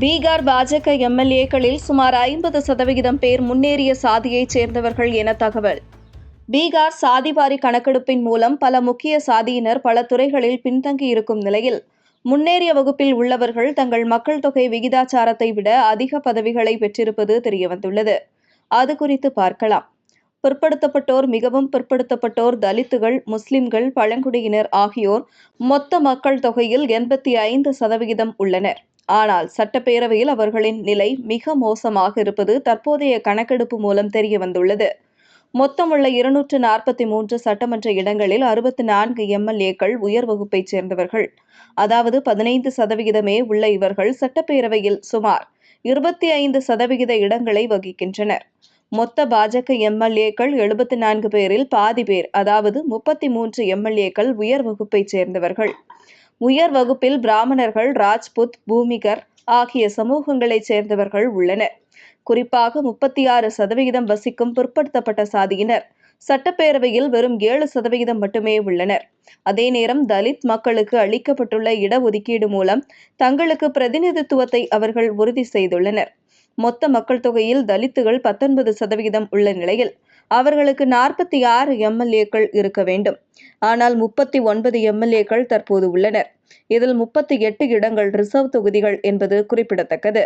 பீகார் பாஜக எம்எல்ஏக்களில் சுமார் ஐம்பது சதவிகிதம் பேர் முன்னேறிய சாதியைச் சேர்ந்தவர்கள் என தகவல். பீகார் சாதிவாரி கணக்கெடுப்பின் மூலம் பல முக்கிய சாதியினர் பல துறைகளில் பின்தங்கியிருக்கும் நிலையில் முன்னேறிய வகுப்பில் உள்ளவர்கள் தங்கள் மக்கள் தொகை விகிதாச்சாரத்தை விட அதிக பதவிகளை பெற்றிருப்பது தெரியவந்துள்ளது. அது குறித்து பார்க்கலாம். பிற்படுத்தப்பட்டோர் மிகவும் பிற்படுத்தப்பட்டோர் தலித்துகள் முஸ்லிம்கள் பழங்குடியினர் ஆகியோர் மொத்த மக்கள் தொகையில் எண்பத்தி ஐந்து சதவிகிதம் உள்ளனர். ஆனால் சட்டப்பேரவையில் அவர்களின் நிலை மிக மோசமாக இருப்பது தற்போதைய கணக்கெடுப்பு மூலம் தெரிய வந்துள்ளது. மொத்தமுள்ள இருநூற்று நாற்பத்தி மூன்று சட்டமன்ற இடங்களில் அறுபத்தி நான்கு எம்எல்ஏக்கள் உயர் வகுப்பைச் சேர்ந்தவர்கள். அதாவது பதினைந்து சதவிகிதமே உள்ள இவர்கள் சட்டப்பேரவையில் சுமார் இருபத்தி ஐந்து சதவிகித இடங்களை வகிக்கின்றனர். மொத்த பாஜக எம்எல்ஏக்கள் எழுபத்தி நான்கு பேரில் பாதி பேர் அதாவது முப்பத்தி மூன்று எம்எல்ஏக்கள் உயர் வகுப்பைச் சேர்ந்தவர்கள். உயர் வகுப்பில் பிராமணர்கள் ராஜ்புத் பூமிகர் ஆகிய சமூகங்களைச் சேர்ந்தவர்கள் உள்ளனர். குறிப்பாக முப்பத்தி ஆறு சதவிகிதம் வசிக்கும் பிற்படுத்தப்பட்ட சாதியினர். சட்டப்பேரவையில் வெறும் ஏழு சதவிகிதம் மட்டுமே உள்ளனர். அதே நேரம் தலித் மக்களுக்கு அளிக்கப்பட்டுள்ள இடஒதுக்கீடு மூலம் தங்களுக்கு பிரதிநிதித்துவத்தை அவர்கள் உறுதி செய்துள்ளனர். மொத்த மக்கள் தொகையில் தலித்துகள் பத்தொன்பது சதவிகிதம் உள்ள நிலையில் அவர்களுக்கு நாற்பத்தி ஆறு எம்எல்ஏக்கள் இருக்க வேண்டும். ஆனால் முப்பத்தி ஒன்பது எம்எல்ஏக்கள் தற்போது உள்ளனர். இதில் முப்பத்தி எட்டு இடங்கள் ரிசர்வ் தொகுதிகள் என்பது குறிப்பிடத்தக்கது.